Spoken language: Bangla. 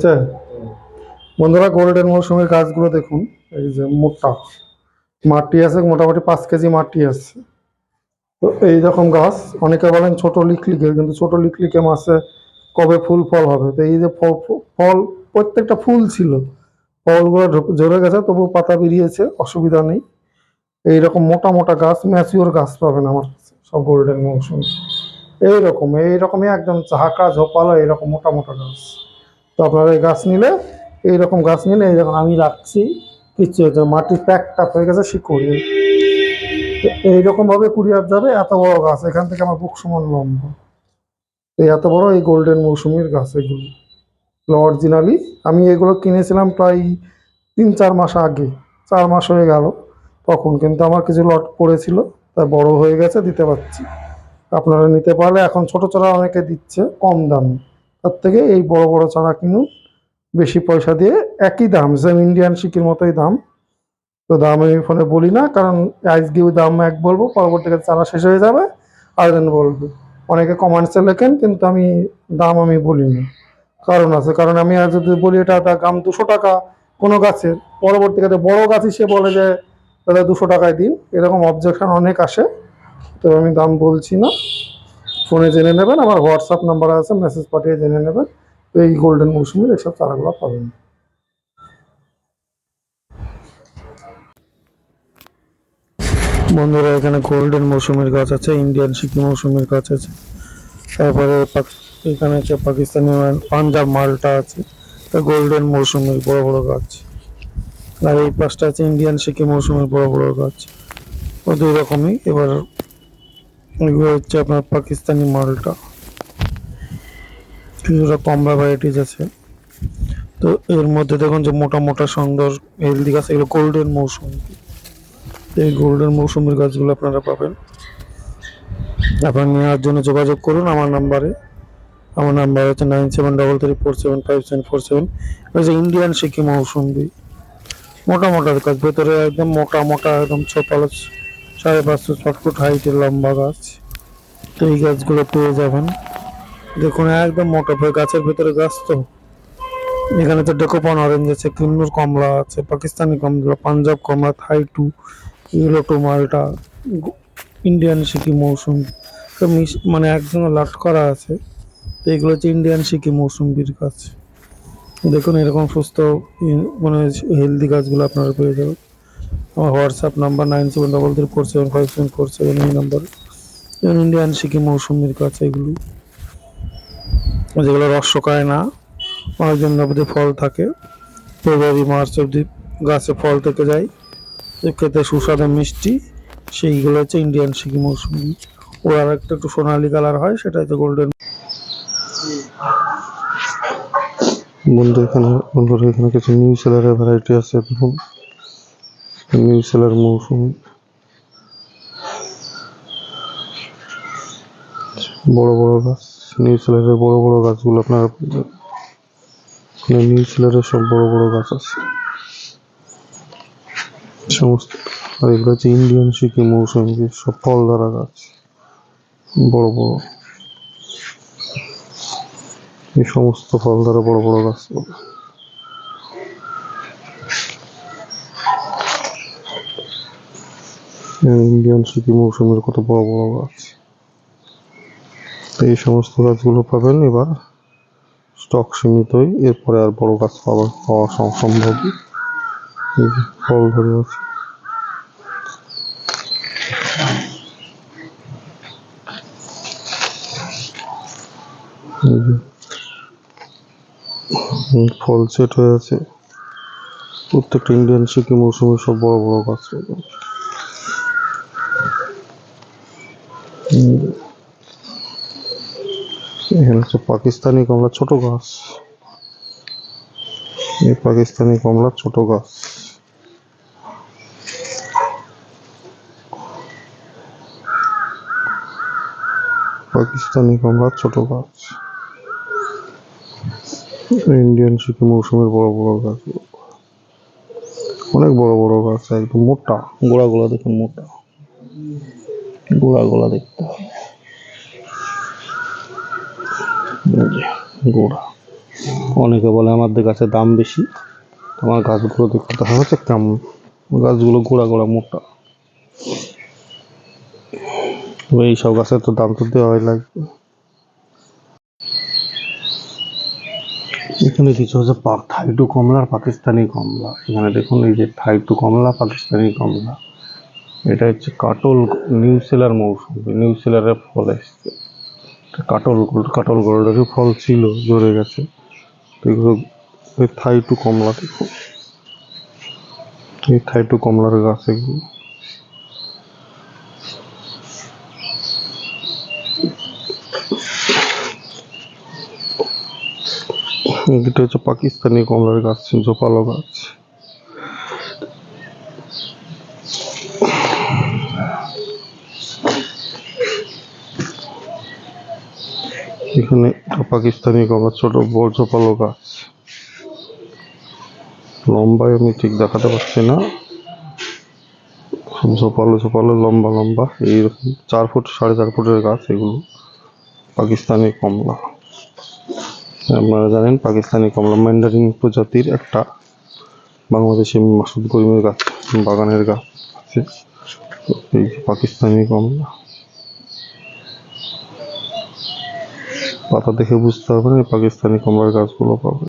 আচ্ছা। বন্ধুরা গোল্ডেন মৌসুমের গাছগুলো দেখুন। এই যে মোটা, মাটি আছে, মোটামুটি পাঁচ কেজি মাটি আছে। তো এই রকম গাছ, অনেকে বলেন ছোট লিকলিকে, কিন্তু ছোট লিকলিকে মাসে কবে ফুল ফল হবে? তো এই যে ফল প্রত্যেকটা ফুল ছিল। ফলগুলো ঝরে গেছে তবু পাতা বেরিয়েছে, অসুবিধা নেই। এইরকম মোটা মোটা গাছ, ম্যাচিওর গাছ পাবেন আমার কাছে, সব গোল্ডেন মৌসুম। এইরকম এইরকমই একদম ঝাঁকা ঝোপালো এইরকম মোটা মোটা গাছ। তো আপনারা এই গাছ নিলে, এইরকম গাছ নিলে, এই যখন আমি রাখছি। কিচ্ছু হচ্ছে। মাটির প্যাকটা হয়ে গেছে শিকড় এই- তো এইরকম ভাবে কুড়িয়ার যাবে এত বড় গাছ, এখান থেকে আমার বুক সমান লম্বা। এই এত বড় এই গোল্ডেন মৌসুমির গাছ এগুলো। অরিজিনালি আমি এগুলো কিনেছিলাম প্রায় তিন চার মাস আগে, চার মাস হয়ে গেল। তখন কিন্তু আমার কিছু লট পড়েছিল তাই বড় হয়ে গেছে, দিতে পারছি। আপনারা নিতে পারলে, এখন ছোট চারা অনেকে দিচ্ছে, কম দামে। তার থেকে এই বড় বড় চারা কিনুন বেশি পয়সা দিয়ে একই দাম সেম ইন্ডিয়ান শিকির মতোই দাম। তো দাম আমি ফোনে বলি না, কারণ আজকেও দাম এক বলব, পরবর্তীতে চারা শেষ হয়ে যাবে, আর দেন বলব। অনেকে কমেন্টসে লেখেন, কিন্তু আমি দাম আমি বলি না কারণ আছে, কারণ আমি আর যদি বলি এটা দাম দুশো টাকা কোনো গাছের, পরবর্তীকালে বড় গাছ সে বলে যে, দাদা, দুশো টাকায় দিন। এরকম অবজেকশন অনেক আসে, তো আমি দাম বলছি না। ফোনে জেনে নেবেন, আমার হোয়াটসঅ্যাপ নাম্বার আছে, মেসেজ পাঠিয়ে জেনে নেবেন। তো এই গোল্ডেন মৌসুমের এইসব চারাগুলো পাবেন। বন্ধুরা, এখানে গোল্ডেন মৌসুমের গাছ আছে ইন্ডিয়ান সিকি মৌসুমের গাছ আছে। তারপরে এখানে আছে পাকিস্তানি পাঞ্জাব মালটা আছে। গোল্ডেন মৌসুমের বড় বড় গাছ। আর এই পাশটা আছে ইন্ডিয়ান সিকি মৌসুমের বড় বড় গাছ। ও দুই রকমই, এবার এগুলো হচ্ছে আপনার পাকিস্তানি মালটা। কিছুটা কমলা ভ্যারাইটিস আছে। তো এর মধ্যে দেখুন যে মোটা মোটা সুন্দর হেলদি গাছ, এগুলো গোল্ডেন মৌসুম। এই গোল্ডেন মৌসুমের গাছগুলো আপনারা পাবেন। আপনারা নেওয়ার জন্য যোগাযোগ করুন আমার নাম্বারে। আমার নাম্বার হচ্ছে nine seven double three four seven five seven four seven. হচ্ছে ইন্ডিয়ান সিকিম মৌসুম্বি মোটা মোটা গাছ, ভেতরে একদম মোটা মোটা, একদম ছ পালস সাড়ে পাঁচশো ছট ফুট হাইটের লম্বা গাছ। তো এই গাছগুলো পেয়ে যাবেন। দেখুন, একদম মোটা ভে- গাছের ভেতরে গাছ তো। এখানে তো ডেকোপন অরেঞ্জ আছে, কিন্নুর কমলা আছে, পাকিস্তানি কমলা, পাঞ্জাব কমলা থাই টু ইউলো টু মালটা ইন্ডিয়ান সিকি মৌসুম। তো মানে একসঙ্গে লাট করা আছে। তো এগুলো হচ্ছে ইন্ডিয়ান সিকি মৌসুম্বির গাছ। দেখুন, এরকম সুস্থ মানে হেলদি গাছগুলো আপনারা পেয়ে যাবেন। আমার WhatsApp number nine seven double three four seven five seven four seven এই নাম্বার। যেমন ইন্ডিয়ান সিকি মৌসুমির গাছ এগুলি। যেগুলো রস শুকায় না। অনেকদিন অবধি ফল থাকে। ফেব্রুয়ারি মার্চ অবধি গাছে ফল থেকে যায়। খেতে সুস্বাদু মিষ্টি। সেইগুলো হচ্ছে ইন্ডিয়ান সিকি মৌসুমি। ওর আর একটা একটু সোনালি কালার হয়, সেটা হচ্ছে গোল্ডেন। বন্ধু, এখানে বন্ধুরা, এখানে কিছু নিউ সেলারের ভ্যারাইটি আছে, দেখুন। নিউ সেলার মৌসুম বড় বড় গাছ নিউ সেলারের বড় বড় গাছগুলো আপনারা পাবেন। এখানে নিউ সেলারের সব বড় বড় গাছ আছে। সমস্ত, আর এগুলো হচ্ছে ইন্ডিয়ান সিকি মৌসুম সব ফল ধরা গাছ। বড় বড়। এই সমস্ত ফল ধরা বড় বড় গাছ ইন্ডিয়ান সিকি মৌসুমের কত বড় বড় গাছ। এই সমস্ত গাছগুলো পাবেন এবার স্টক সীমিতই, এরপরে আর বড় গাছ পাওয়া পাওয়া সম্ভব ফল ধরে আছে। ফল সেট হয়ে আছে। প্রত্যেকটা ইন্ডিয়ান সিকি মৌসুমে সব বড় বড় গাছ পাবেন। এখানে হচ্ছে পাকিস্তানি কমলা ছোট গাছ এই পাকিস্তানি কমলা ছোট গাছ পাকিস্তানি কমলা ছোট গাছ ইন্ডিয়ান সিকি মৌসুমের বড় বড় গাছ অনেক বড় বড় গাছ একদম মোটা। গোড়াগুলা দেখুন মোটা। গোড়াগুলা দেখতে হবে। গোড়া। অনেকে বলে আমাদের গাছের দাম বেশি আমার গাছগুলো দেখতে দেখা যাচ্ছে কেমন? গাছগুলো গোড়া গোড়া মোটা। তবে এইসব গাছের তো দাম তো দেওয়াই লাগবে। এখানে কিছু হচ্ছে থাইটু কমলা আর পাকিস্তানি কমলা। এখানে দেখুন এই যে থাইটু কমলা, পাকিস্তানি কমলা। এটা হচ্ছে কাটল নিউ সেলার মৌসুম, নিউ ফল এসছে। কাটল গোল্ড কাটল গোল্ডেরও ফল ছিল, ঝরে গেছে। এই থাইটু কমলা এই থাইটু কমলার গাছ এগুলো। এটা হচ্ছে পাকিস্তানি কমলার গাছ, জোপালো গাছ। এখানে একটা পাকিস্তানি কমলা ছোট বড় জোপালো গাছ লম্বায় আমি ঠিক দেখাতে পারছি না। ঝোপালো ঝোপালো লম্বা লম্বা, এইরকম চার ফুট, সাড়ে চার ফুটের গাছ এগুলো। পাকিস্তানি কমলা। আপনারা জানেন, পাকিস্তানি কমলা ম্যান্ডারিন প্রজাতির একটা বাংলাদেশি মাসুদ করিমের গাছ, বাগানের গাছ আছে। এই পাকিস্তানি কমলা। পাতা দেখে বুঝতে পারবেন এই পাকিস্তানি কমলার গাছগুলো পাবে